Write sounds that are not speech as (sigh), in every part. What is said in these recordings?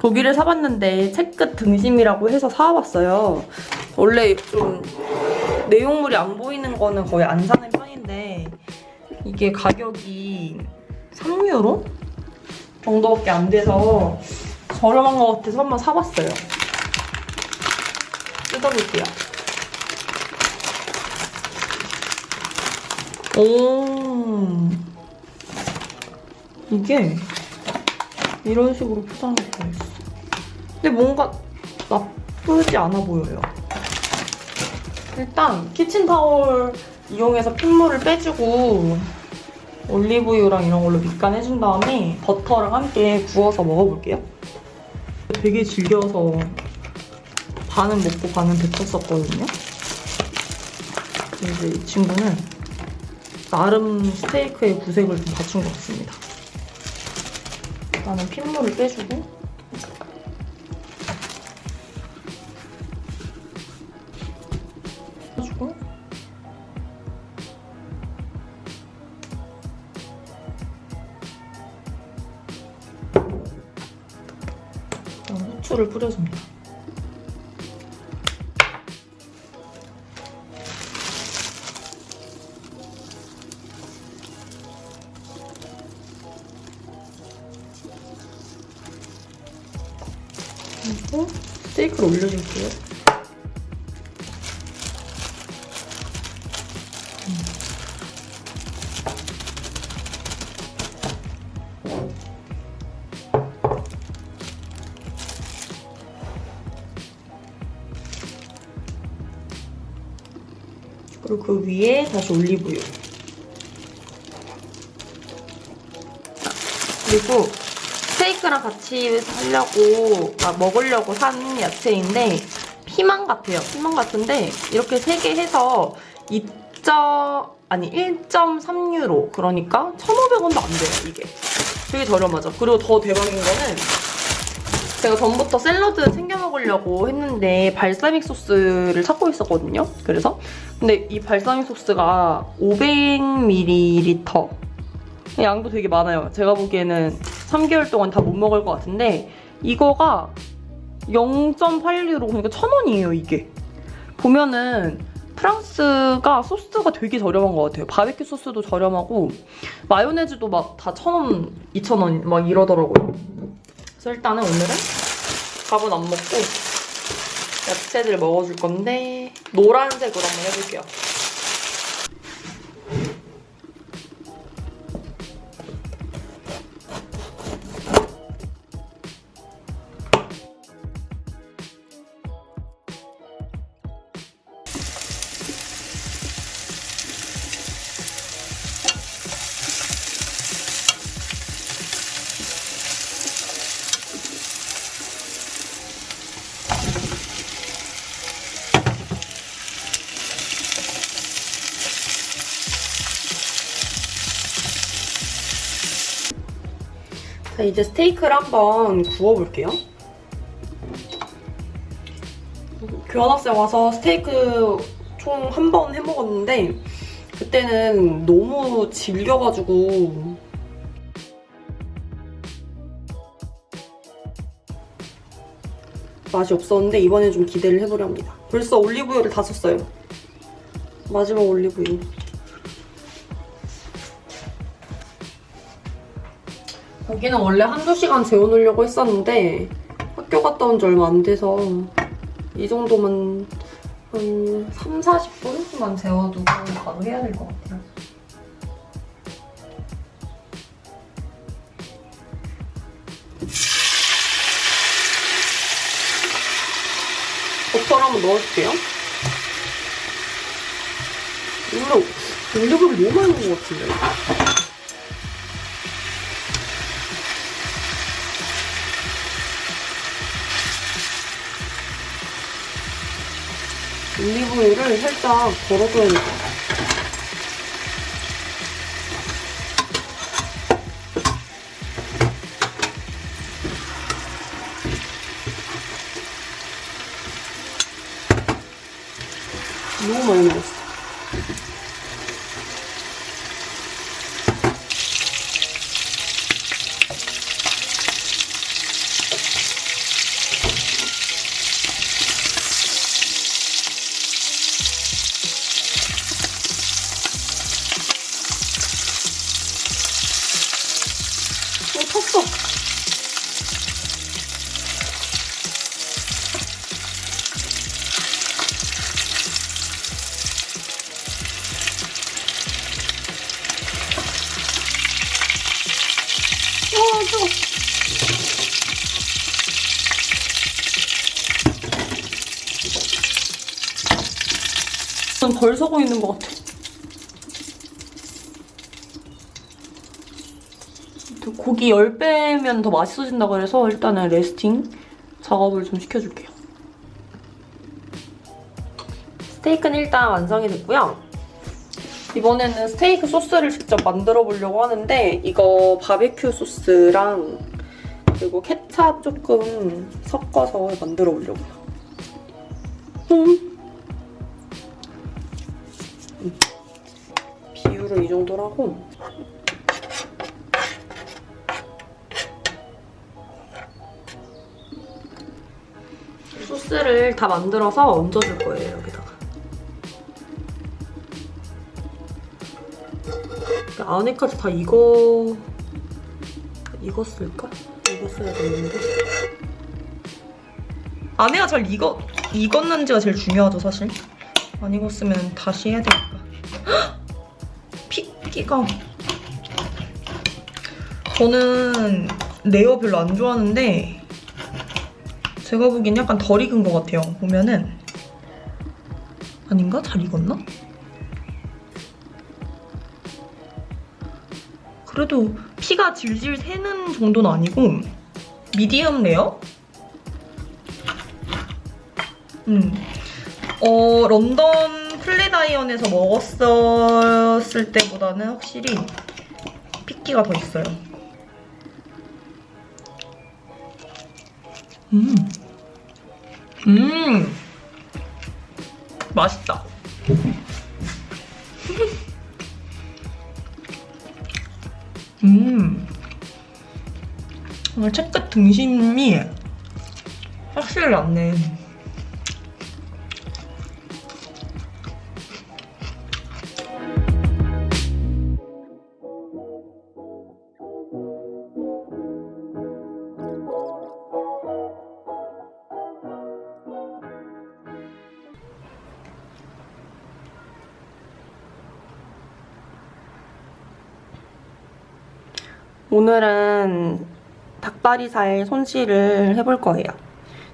고기를 사봤는데 채끝 등심이라고 해서 사와봤어요. 원래 좀 내용물이 안 보이는 거는 거의 안 사는 편인데 이게 가격이 3유로 정도밖에 안 돼서 저렴한 것 같아서 한번 사봤어요. 뜯어볼게요. 오 이게 이런 식으로 포장이 되어 있어. 근데 뭔가 나쁘지 않아 보여요. 일단 키친타올 이용해서 핏물을 빼주고 올리브유랑 이런 걸로 밑간해준 다음에 버터랑 함께 구워서 먹어볼게요. 되게 질겨서 반은 먹고 반은 뱉었었거든요. 근데 이 친구는 나름 스테이크의 구색을 좀 갖춘 것 같습니다. 일단은 핏물을 빼주고 그다음 후추를 뿌려줍니다. 그리고 스테이크를 올려줄게요. 그리고 그 위에 다시 올리브유. 그리고 스테이크랑 같이 하려고 아, 먹으려고 산 야채인데 피망 같아요. 피망 같은데 이렇게 세 개 해서 2. 아니 1.3유로 그러니까 1,500원도 안 돼요 이게. 되게 저렴하죠. 그리고 더 대박인 거는 제가 전부터 샐러드 챙겨 먹으려고 했는데 발사믹 소스를 찾고 있었거든요. 그래서 근데 이 발사믹 소스가 500ml 양도 되게 많아요. 제가 보기에는 3개월 동안 다 못 먹을 것 같은데 이거가 0.8유로 그러니까 1,000원이에요 이게. 보면은 프랑스가 소스가 되게 저렴한 것 같아요. 바베큐 소스도 저렴하고 마요네즈도 막 다 1,000원, 2,000원 막 이러더라고요. 그래서 일단은 오늘은 밥은 안 먹고 야채들 먹어줄 건데 노란색으로 한번 해볼게요. 이제 스테이크를 한번 구워볼게요. 교환학생 와서 스테이크 총 한 번 해먹었는데 그때는 너무 질겨가지고 맛이 없었는데 이번엔 좀 기대를 해보려 합니다. 벌써 올리브유를 다 썼어요. 마지막 올리브유. 고기는 원래 한두 시간 재워놓으려고 했었는데 학교 갔다 온 지 얼마 안 돼서 이 정도만 한 3, 40분만 재워두고 바로 해야 될 것 같아요. 버터를 한번 넣어줄게요. 원래 올리브를 너무 많이 것 같은데? 올리브유를 살짝 것 같아요. 너무 많이 먹었어. 어, 탔어. 와, 뜨거. 덜 서고 있는 것 같아. 고기 10배면 더 맛있어진다 그래서 일단은 레스팅 작업을 좀 시켜줄게요. 스테이크는 일단 완성이 됐고요. 이번에는 스테이크 소스를 직접 만들어 보려고 하는데 이거 바베큐 소스랑 그리고 케찹 조금 섞어서 만들어 보려고요. 음. 음. 비율을 이 정도로 하고 소스를 다 만들어서 얹어줄 거예요, 여기 다가. 안에까지 다 익어... 익었을까? 익었어야 되는데. 안에가 잘 익어... 익었는지가 제일 중요하죠, 사실. 안 익었으면 다시 해야 되니까. 헉! 핏기가... 저는 레어 별로 안 좋아하는데 제가 보기엔 약간 덜 익은 것 같아요. 보면은 아닌가? 잘 익었나? 그래도 피가 질질 새는 정도는 아니고 미디엄 레어? 음. 어, 런던 플랫아이언에서 먹었었을 때보다는 확실히 핏기가 더 있어요. 음. 음. 맛있다. (laughs) 음. 오늘 채끝 등심이 확실히 낫네. 오늘은 닭다리살 손질을 해볼 거예요.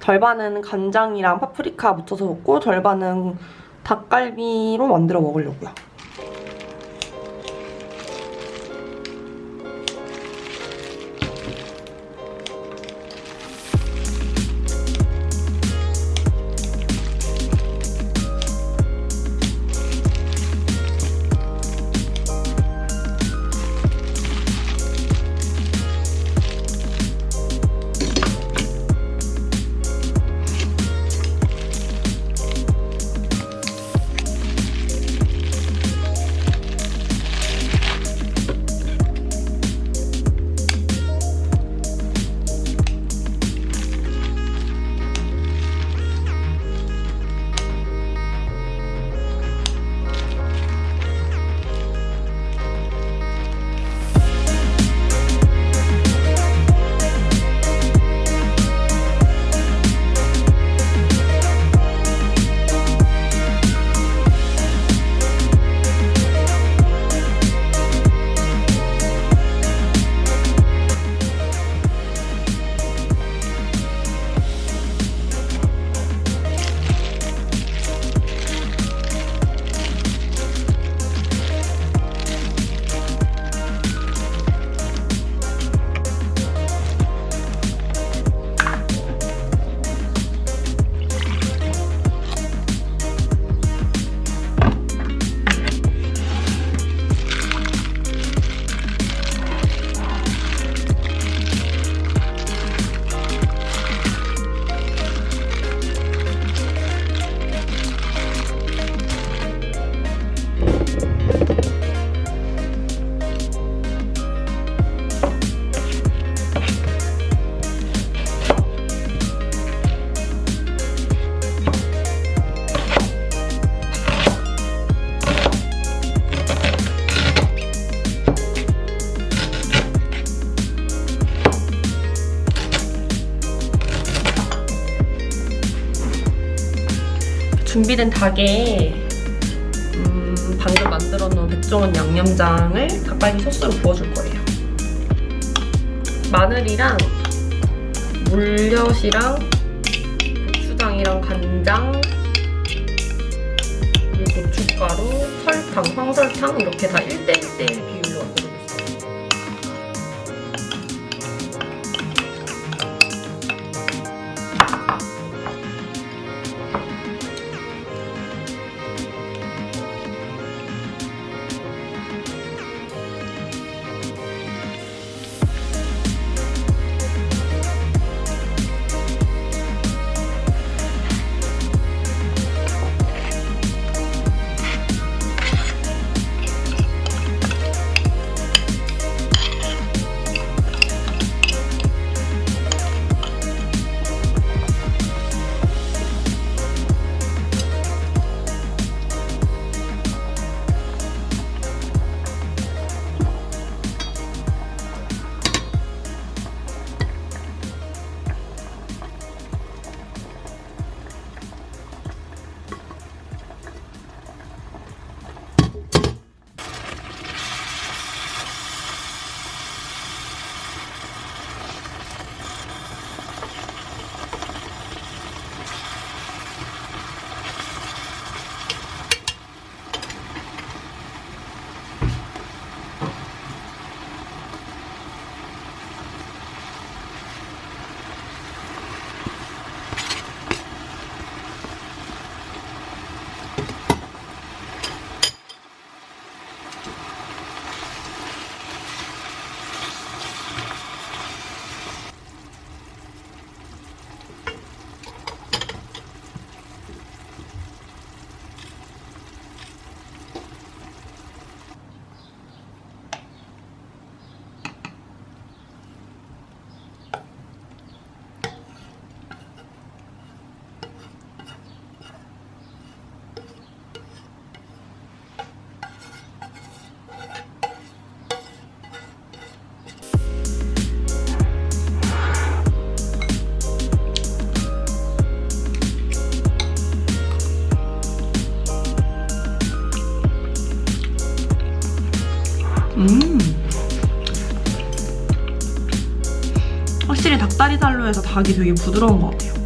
절반은 간장이랑 파프리카 묻혀서 먹고 절반은 닭갈비로 만들어 먹으려고요. 준비된 닭에 음, 방금 만들어 놓은 백종원 양념장을 닭갈비 소스로 부어줄 거예요. 마늘이랑 물엿이랑 고추장이랑 간장 그리고 고춧가루, 설탕, 황설탕 이렇게 다 1대1대1 비율 확실히 닭다리살로 해서 닭이 되게 부드러운 것 같아요.